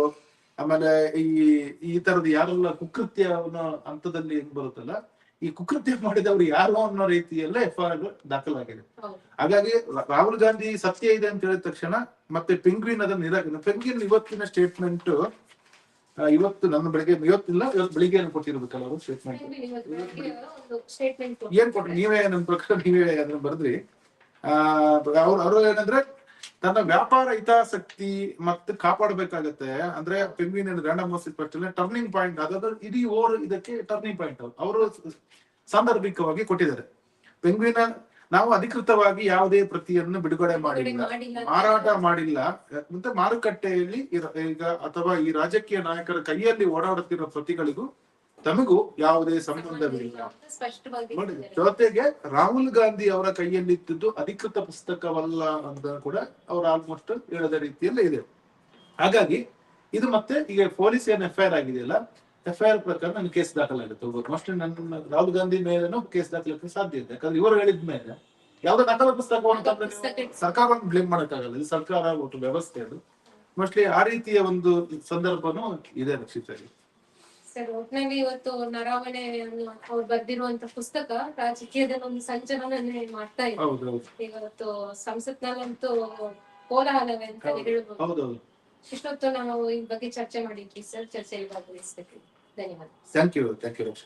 ಆಮೇಲೆ ಈ ಈ ತರದ ಯಾರೆಲ್ಲ ಕುಕೃತ್ಯ ಅನ್ನೋ ಹಂತದಲ್ಲಿ ಏನ್ ಬರುತ್ತಲ್ಲ ಈ ಕುಕೃತ್ಯ ಮಾಡಿದವರು ಯಾರು ಅನ್ನೋ ರೀತಿಯಲ್ಲೇ ಎಫ್ ಆರ್ ದಾಖಲಾಗಿದೆ. ಹಾಗಾಗಿ ರಾಹುಲ್ ಗಾಂಧಿ ಸತ್ಯ ಇದೆ ಅಂತ ಹೇಳಿದ ತಕ್ಷಣ ಮತ್ತೆ ಪೆಂಗ್ವಿನ್ ಅದನ್ನ ನಿರಾಕರಿಸಿದ ಪೆಂಗ್ವಿನ್ ಇವತ್ತಿನ ಸ್ಟೇಟ್ಮೆಂಟ್ ಇವತ್ತು ನನ್ನ ಬೆಳಿಗ್ಗೆ ಇವತ್ತಿಲ್ಲ ಇವತ್ತು ಬೆಳಿಗ್ಗೆ ಏನು ಕೊಟ್ಟಿರ್ಬೇಕಲ್ಲ ಅವರು? ಸ್ಟೇಟ್ಮೆಂಟ್ ಏನ್ ಕೊಟ್ರು? ನೀವೇ ನನ್ನ ಪ್ರಕಾರ ನೀವೇ ಅದನ್ನ ಬರೆದ್ರಿ. ಆ ಅವ್ರು ಅವರು ಏನಂದ್ರೆ ತನ್ನ ವ್ಯಾಪಾರ ಹಿತಾಸಕ್ತಿ ಮತ್ತೆ ಕಾಪಾಡಬೇಕಾಗತ್ತೆ. ಅಂದ್ರೆ ಪೆಂಗ್ವಿನ್ ರ್ಯಾಂಡಮ್ ಟರ್ನಿಂಗ್ ಪಾಯಿಂಟ್ ಅದಾದ್ರೆ ಇಡೀ ಓರ್ ಇದಕ್ಕೆ ಟರ್ನಿಂಗ್ ಪಾಯಿಂಟ್ ಅವರು. ಸಾಂದರ್ಭಿಕವಾಗಿ ಕೊಟ್ಟಿದ್ದಾರೆ. ಪೆಂಗ್ವಿನ ನಾವು ಅಧಿಕೃತವಾಗಿ ಯಾವುದೇ ಪ್ರತಿಯನ್ನು ಬಿಡುಗಡೆ ಮಾಡಿಲ್ಲ. ಮಾರಾಟ ಮಾಡಿಲ್ಲ. ಮತ್ತೆ ಮಾರುಕಟ್ಟೆಯಲ್ಲಿ ಈಗ ಅಥವಾ ಈ ರಾಜಕೀಯ ನಾಯಕರ ಕೈಯಲ್ಲಿ ಓಡಾಡುತ್ತಿರುವ ಪ್ರತಿಗಳಿಗೂ ತಮಗೂ ಯಾವುದೇ ಸಂಬಂಧವಿಲ್ಲ. ನೋಡಿ ಜೊತೆಗೆ ರಾಹುಲ್ ಗಾಂಧಿ ಅವರ ಕೈಯಲ್ಲಿದ್ದುದು ಅಧಿಕೃತ ಪುಸ್ತಕವಲ್ಲ ಅಂತ ಕೂಡ ಅವರು ಆಲ್ಮೋಸ್ಟ್ ಹೇಳದ ರೀತಿಯಲ್ಲೇ ಇದೆ. ಹಾಗಾಗಿ ಇದು ಮತ್ತೆ ಈಗ ಪೊಲೀಸ್ ಏನ್ ಎಫ್ ಐ ಆರ್ ಆಗಿದೆಯಲ್ಲ? ಎಫ್ ಐ ಆರ್ ಪ್ರಕಾರ ನನ್ನ ಕೇಸ್ ದಾಖಲಾಗುತ್ತೆ ಮೋಸ್ಟ್ ನನ್ನ ರಾಹುಲ್ ಗಾಂಧಿ ಮೇಲೇನೂ ಕೇಸ್ ದಾಖಲಾಗಕ್ಕೆ ಸಾಧ್ಯ ಇದೆ. ಯಾಕಂದ್ರೆ ಇವರು ಹೇಳಿದ ಮೇಲೆ ಯಾವ್ದೋ ನಕಲ ಪುಸ್ತಕ ಸರ್ಕಾರ ಸರ್ಕಾರವನ್ನು ಬ್ಲೇಮ್ ಮಾಡಕ್ಕಾಗಲ್ಲ. ಇದು ಸರ್ಕಾರ ಒಟ್ಟು ವ್ಯವಸ್ಥೆ ಅದು. ಮೋಸ್ಟ್ಲಿ ಆ ರೀತಿಯ ಒಂದು ಸಂದರ್ಭನೂ ಇದೆ ರಕ್ಷಿತರಿ ಸರ್ ಒಟ್ನಲ್ಲಿ ಇವತ್ತು ನರಾವಣೆ ಅವ್ರು ಬರ್ದಿರುವಂತ ಪುಸ್ತಕ ರಾಜಕೀಯದ ಒಂದು ಸಂಚಲನ ಮಾಡ್ತಾ ಇದೆ. ಇವತ್ತು ಸಂಸತ್ನಲ್ಲಂತೂ ಕೋಲಾಹಲವೇ ಅಂತ ಹೇಳ್ಬೋದು. ಇಷ್ಟೊತ್ತು ನಾವು ಈ ಬಗ್ಗೆ ಚರ್ಚೆ ಮಾಡಿದ್ವಿ ಸರ್. ಚರ್ಚೆಯಲ್ಲಿ ಭಾಗವಹಿಸ್ಬೇಕು. ಧನ್ಯವಾದ thank you thank you Raksha